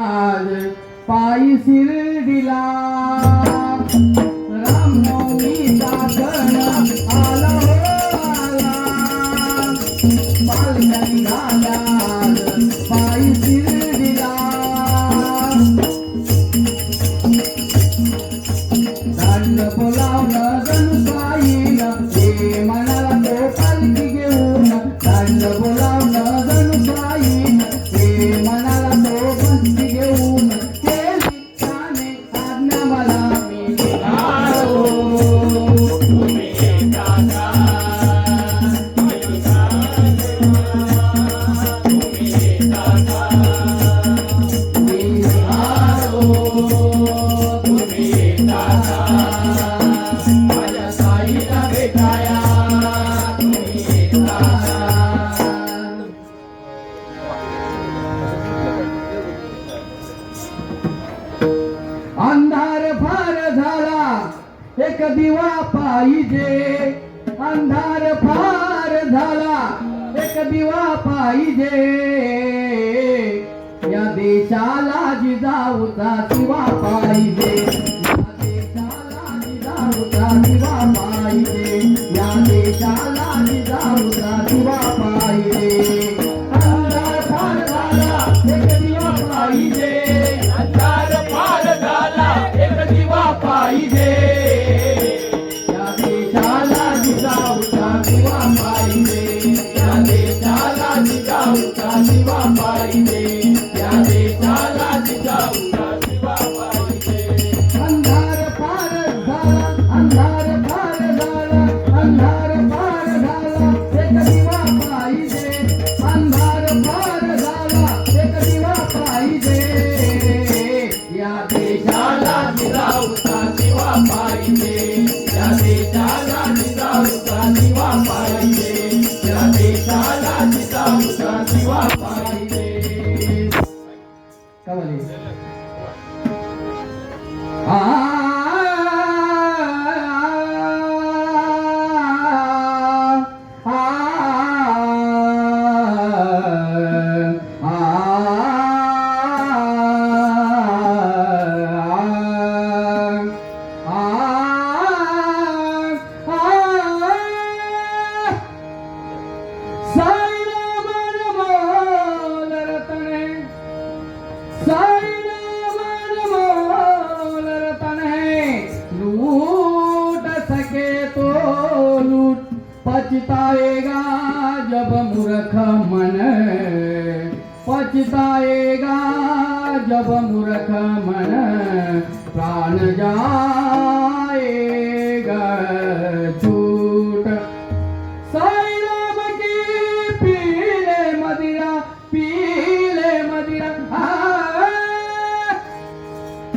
आज पायी शिर्डीला रामनवमीचा सण अंधार फार झाला. एक दिवा पाहिजे. अंधार फार झाला. एक दिवा पाहिजे. या देशाला जिजाऊचा दिवा पाहिजे. या देशाला जिजाऊचा दिवा पाहिजे. या देशाला जिजाऊचा पछताएगा जब मूर्ख मन। पछताएगा जब मूर्ख मन। प्राण जाएगा झूठ। साई राम की पीले मदिरा पीले मदिरा।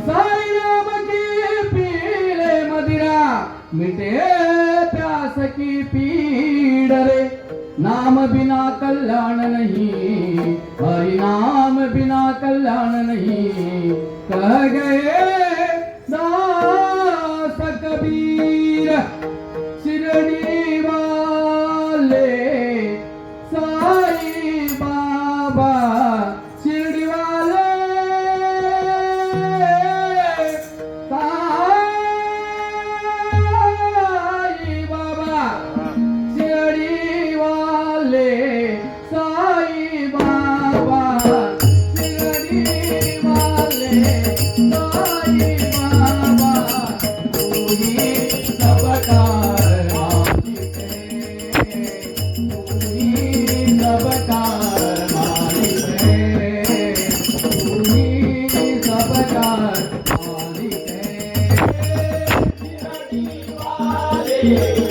साई राम की पीले मदिरा, मिटे प्यास की पीड़ रे नाम बिना कल्याण नहीं हरि नाम बिना कल्याण नहीं कह गए Bye.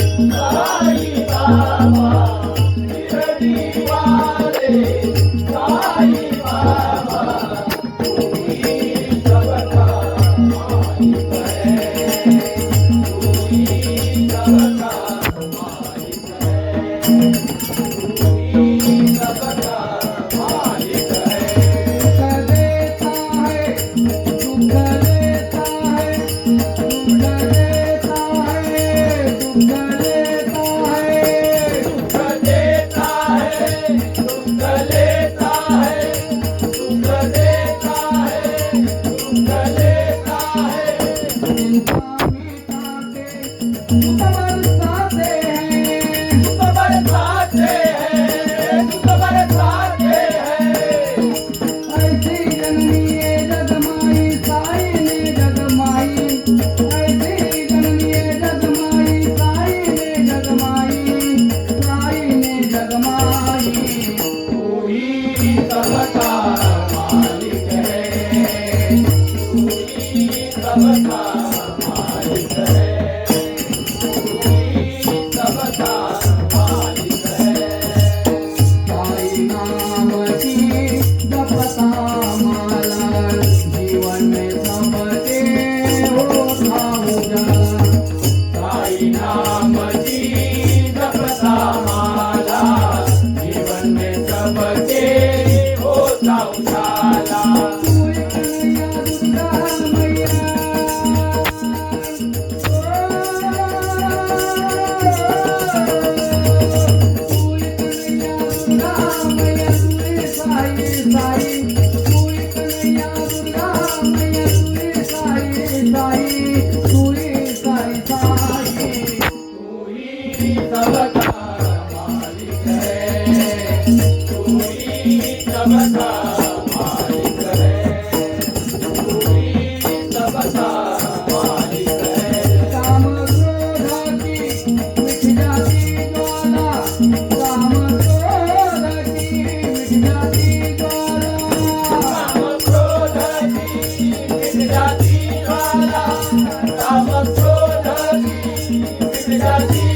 嗯。सब Brasil.